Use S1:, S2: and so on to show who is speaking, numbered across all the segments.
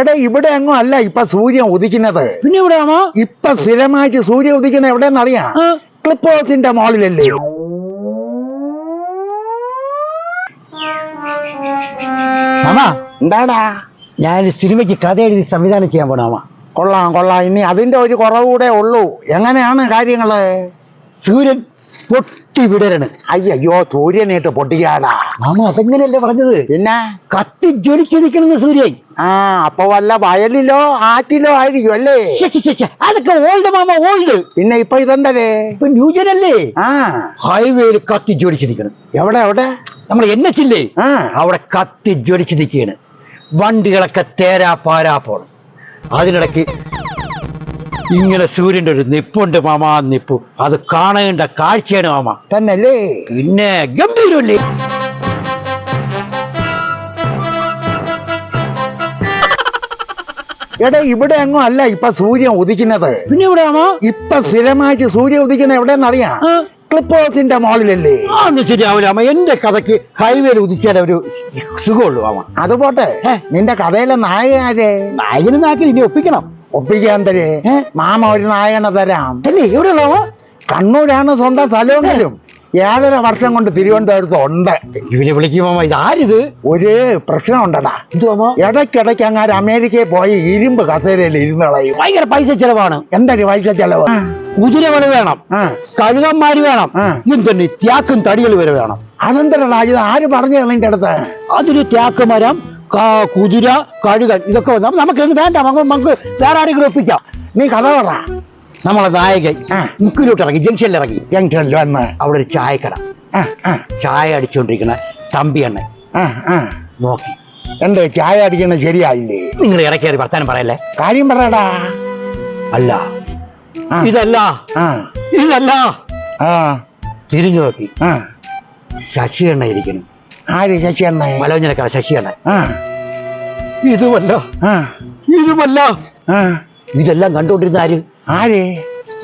S1: എടാ ഇവിടെ എങ്ങും അല്ല ഇപ്പൊ സൂര്യൻ ഉദിക്കുന്നത്.
S2: പിന്നെ എവിടെയാണോ?
S1: ഇപ്പൊ സ്ഥിരമായിട്ട് സൂര്യൻ ഉദിക്കുന്നത് എവിടെയെന്നറിയാം ക്ലിപ്പ് ഹൗസിന്റെ മോളിലല്ലേ?
S2: മാമാ
S1: എന്താടാ?
S2: ഞാൻ സിനിമയ്ക്ക് കഥ എഴുതി സംവിധാനം ചെയ്യാൻ പോണാമാ
S1: കൊള്ളാം കൊള്ളാം. ഇനി അതിന്റെ ഒരു കുറവ് കൂടെ ഉള്ളൂ. എങ്ങനെയാണ് കാര്യങ്ങൾ
S2: സൂര്യൻ പൊട്ടി വിടരണ്.
S1: അയ്യോ സൂര്യനേട്ട് പൊട്ടിക്കാടാ
S2: മാമ അതെങ്ങനെയല്ലേ പറഞ്ഞത്?
S1: പിന്നെ?
S2: കത്തി ജ്വലിച്ചു നിൽക്കണെന്ന് സൂര്യൻ.
S1: ആ അപ്പൊ വല്ല വയലിലോ ആറ്റിലോ ആയിരിക്കും അല്ലേ.
S2: അതൊക്കെ ഓൾഡ് മാമ ഓൾഡ്
S1: പിന്നെ ഇപ്പൊ ഇതെന്തല്ലേ
S2: ഇപ്പൊ ന്യൂജൻ അല്ലേ?
S1: ആ.
S2: ഹൈവേയിൽ കത്തി ജോലിച്ചിരിക്കണം
S1: എവിടെ എവിടെ?
S2: നമ്മൾ എൻ എച്ച് ഇല്ലേ?
S1: ആ.
S2: അവിടെ കത്തി ജ്വലിച്ചു നിൽക്കുകയാണ് വണ്ടികളൊക്കെ തേരാ പാരാ പോണം. അതിനിടയ്ക്ക് ഇങ്ങനെ സൂര്യന്റെ ഒരു നിപ്പുണ്ട് മാമാ നിപ്പു. അത് കാണേണ്ട കാഴ്ചയാണ് മാമ.
S1: തന്നല്ലേ?
S2: പിന്നെ ഗംഭീരമല്ലേ?
S1: എടാ ഇവിടെ എങ്ങും അല്ല ഇപ്പൊ സൂര്യൻ ഉദിക്കുന്നത്.
S2: പിന്നെ എവിടെയാണോ?
S1: ഇപ്പൊ സ്ഥിരമായിട്ട് സൂര്യൻ ഉദിക്കുന്നത് എവിടെയെന്നറിയാം ക്ലിപ്പ് ഹൗസിന്റെ മോളിലല്ലേ?
S2: അന്ന് ശരിയാവില്ല അമ്മ എന്റെ കഥയ്ക്ക് ഹൈവേയിൽ ഉദിച്ചാൽ ഒരു സുഖമുള്ളൂ അമ്മ
S1: അത് പോട്ടെ? നിന്റെ കഥയിലെ നായക ആരെ?
S2: നായകന് നാക്കിൽ ഇനി ഒപ്പിക്കണം.
S1: ഒപ്പിക്കാൻ തരേ? മാമ ഒരു നായകനെ തരാം.
S2: അല്ലേ എവിടെയുള്ള മാമ
S1: കണ്ണൂരാണ് സ്വന്തം സ്ഥലമെങ്കിലും. ഏഴര വർഷം കൊണ്ട് തിരുവനന്തപുരത്ത് ഉണ്ട്?
S2: ഇവനെ വിളിക്കുമ്പോ ഇതാരിത്?
S1: ഒരു പ്രശ്നം ഉണ്ടടാ
S2: എന്തുവാമോ
S1: ഇടയ്ക്കിടയ്ക്ക് അങ്ങാര് അമേരിക്കയിൽ പോയി ഇരുമ്പ് കസേരയിൽ ഇരുന്ന് കളയും.
S2: ഭയങ്കര പൈസ ചെലവാണ്.
S1: എന്തൊരു പൈസ ചെലവ്?
S2: കുതിരകൾ വേണം. കഴുകന്മാര് വേണം.
S1: ആ.
S2: ത്യാക്കും തടികൾ വരെ വേണം.
S1: അതെന്തരടാ ഇത് ആര് പറഞ്ഞു നിന്റെ അടുത്ത്?
S2: അതൊരു ത്യാക്ക് മരം കുതിര കഴുകൻ ഇതൊക്കെ നമുക്ക് വേണ്ട. നമുക്ക് വേറെ ആരെങ്കിലും ഒപ്പിക്കാം.
S1: നീ കഥ പറ.
S2: നമ്മളെ നായകൻ. മുക്കിലോട്ട് ഇറങ്ങി ജംഗ്ഷനിൽ ഇറങ്ങി.
S1: ജംഗ്ഷനിൽ വന്ന്
S2: അവിടെ ഒരു ചായക്കട. ചായ അടിച്ചുകൊണ്ടിരിക്കണ തമ്പി എണ്ണ നോക്കി.
S1: എന്ത് ചായ അടിക്കണ ശരിയായില്ലേ?
S2: നിങ്ങൾ ഇടയ്ക്കേറി വർത്താനം പറയല്ലേ?
S1: കാര്യം പറയടാ.
S2: അല്ല. ഇതല്ല. ഇതല്ല. തിരിഞ്ഞു നോക്കി. ശശി എണ്ണ ഇരിക്കണം
S1: ആര് ശശി എണ്ണ
S2: മലോഞ്ചനക്കട ശശി എണ്ണ ഇതുമല്ല. ഇതുമല്ല. ഇതെല്ലാം കണ്ടുകൊണ്ടിരുന്ന ആര്?
S1: ആര്?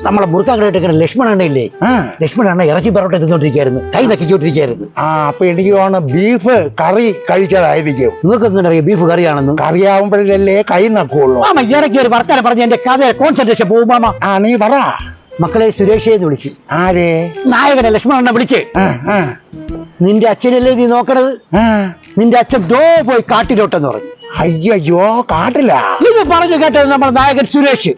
S2: നമ്മളെ മുറുക്കാൻ കിടക്കുന്ന ലക്ഷ്മണ ഇല്ലേ
S1: ആ.
S2: ലക്ഷ്മണ എണ്ണ ഇറച്ചി പെറോട്ട തിന്നോണ്ടിരിക്കായിരുന്നു കൈ നക്കിച്ചോണ്ടിരിക്കായിരുന്നു
S1: ആ അപ്പൊ എനിക്ക് തോന്നുന്നു ബീഫ് കറി കഴിച്ചതായിരിക്കും.
S2: നിങ്ങൾക്ക് എങ്ങനെ അറിയാം? ബീഫ് കറിയാണെന്നും.
S1: കറിയാവുമ്പോഴല്ലേ കൈ നക്കുള്ളൂ.
S2: ആ ഇടയ്ക്ക് ഒരു വർത്താനം പറഞ്ഞ എന്റെ കഥ കോൺസെൻട്രേഷൻ പോകും മാമ.
S1: ആ നീ പറ.
S2: മക്കളെ സുരേഷേ എന്ന് വിളിച്ച്.
S1: ആരേ?
S2: നായകനെ ലക്ഷ്മണ വിളിച്ച്. നിന്റെ അച്ഛനല്ലേ നീ നോക്കണത്? നിന്റെ അച്ഛൻ ദോ പോയി കാട്ടിലോട്ടെന്ന് പറഞ്ഞു.
S1: അയ്യോ കാട്ടില്ല
S2: ഇത് പറഞ്ഞു കേട്ടത് നമ്മുടെ നായകൻ സുരേഷ്.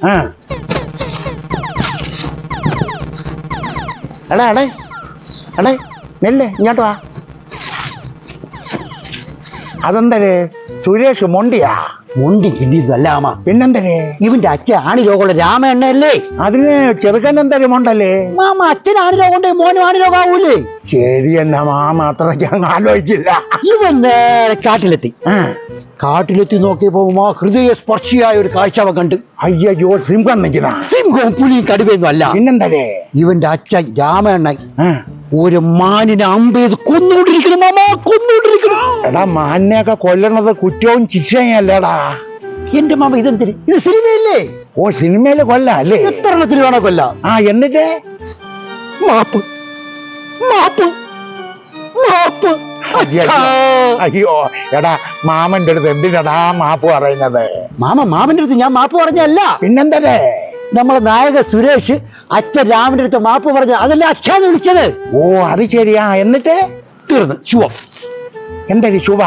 S1: എടാ എടേ. എടേ നെല്ലേ ഇങ്ങോട്ട് വാ. അതെന്തേ സുരേഷ് മൊണ്ടിയാ?
S2: മുണ്ടി കിണ്ടിയതല്ല മാമ
S1: പിന്നെന്തര്?
S2: ഇവന്റെ അച്ഛൻ ആണി രോഗമുള്ള രാമണ്ണയല്ലേ?
S1: അതിന് ചെറുക്കൻ എന്തര് ഉണ്ടല്ലേ
S2: മാമ അച്ഛൻ ആണി രോഗം ഉണ്ട് മോനും ആണി രോഗം ആവൂലേ
S1: ശരി എന്നാ മാമ അത്ര ഞാൻ ആലോചിച്ചില്ല.
S2: ഇവൻ നേരെ കാട്ടിലെത്തി. കാട്ടിലെത്തി നോക്കിയപ്പോ ആ ഹൃദയ സ്പർശിയായ ഒരു കാഴ്ച അവ കണ്ട്.
S1: അയ്യോ സിംഹം നിൽക്കുന്ന
S2: സിംഹവും പുലിയും കടുവയൊന്നും അല്ല.
S1: പിന്നെന്തരേ
S2: ഇവന്റെ അച്ഛൻ രാമണ്ണൻ. ഒരു മാനിനെ അമ്പേത് കൊന്നുകൊണ്ടിരിക്കണം മാമാ കൊന്നുകൊണ്ടിരിക്കണം
S1: എടാ മാനിനെയൊക്കെ കൊല്ലണത് കുറ്റവും ശിക്ഷയല്ലേടാ
S2: എന്റെ മാമ ഇതെന്തിന്? ഇത് സിനിമയല്ലേ?
S1: ഓ സിനിമയിൽ കൊല്ല അല്ലേ?
S2: എത്ര എണ്ണത്തിന് വേണോ കൊല്ല?
S1: ആ എന്നിട്ട്?
S2: മാപ്പ്. മാപ്പ്.
S1: അയ്യോ. എടാ മാമന്റെ അടുത്ത് എന്തിനടാ മാപ്പ് പറയുന്നത്?
S2: മാമ മാമന്റെ അടുത്ത് ഞാൻ മാപ്പ് പറഞ്ഞല്ല
S1: പിന്നെന്തരേ
S2: നമ്മളെ നായക സുരേഷ് അച്ഛൻ രാമന്റെ അടുത്ത് മാപ്പ് പറഞ്ഞ അതല്ലേ അച്ഛാന്ന് വിളിച്ചത്.
S1: ഓ അത് ശരിയാ. എന്നിട്ട്?
S2: തീർന്ന്. ശുഭം.
S1: എന്തായി ശുഭ?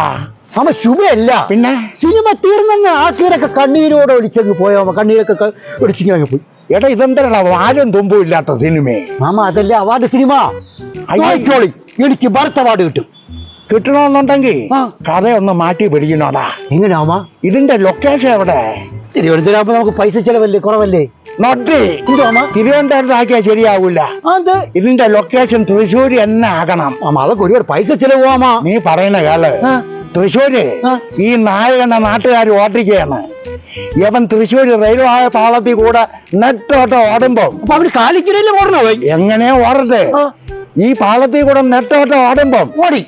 S2: അമ്മ ശുഭയല്ല.
S1: പിന്നെ?
S2: സിനിമ തീർന്നെന്ന് ആൾക്കാരൊക്കെ കണ്ണീരോടെ ഒളിച്ചങ്ങ് പോയോ. കണ്ണീരൊക്കെ ക- പോയി.
S1: എടാ ഇതെന്തരടാ? വാലും തുമ്പും ഇല്ലാത്ത സിനിമ.
S2: മാമ അതല്ലേ അവാർഡ് സിനിമ? എനിക്ക് ഭർത്ത അവാർഡ് കിട്ടും.
S1: കിട്ടണമെന്നുണ്ടെങ്കിൽ. കഥയൊന്ന് മാറ്റി പിടിക്കണോടാ
S2: എങ്ങനെ മാമ
S1: ഇതിന്റെ ലൊക്കേഷൻ എവിടെ?
S2: തിരുവനന്തപുരം നമുക്ക് പൈസ ചെലവല്ലേ കുറവല്ലേ?
S1: നോട്ടി തിരുവനന്തപുരത്ത് ആക്കിയാൽ ശരിയാവൂല. ഇതിന്റെ ലൊക്കേഷൻ തൃശ്ശൂർ തന്നെ ആകണം.
S2: അതൊക്കെ ഒരുപാട് പൈസ ചെലവ് മാമ
S1: നീ പറയുന്ന
S2: കാൽ.
S1: തൃശ്ശൂര്. ഈ നായകനെ നാട്ടുകാർ ഓട്ടിക്കുകയാണ്. യവൻ തൃശ്ശൂര് റെയിൽവേ പാളത്തിൽ കൂടെ നെട്ടോട്ടം ഓടുമ്പോ
S2: അപ്പൊ അവർ കാലിക്കരയിലെ ഓടണോ?
S1: എങ്ങനെ ഓടട്ടെ. ഈ പാളത്തിൽ കൂടെ നെട്ടോട്ടം ഓടുമ്പോ
S2: ഓടി.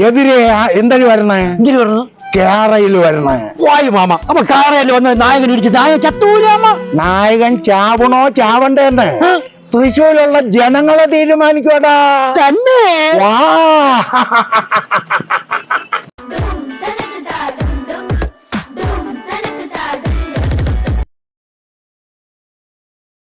S1: എതിരെ ആ- വരണേ?
S2: എന്തിനു വരണം?
S1: കേറയിൽ വരണേ.
S2: വായു മാമ. അപ്പൊ കാറയിൽ വന്ന് നായകൻ ഇടിച്ച് നായകൻ ചത്തൂരാമ
S1: നായകൻ ചാവണോ ചാവണ്ടേന്ന് തൃശ്ശൂരുള്ള ജനങ്ങളെ തീരുമാനിക്കോടാ
S2: തന്നെ?
S1: വാ.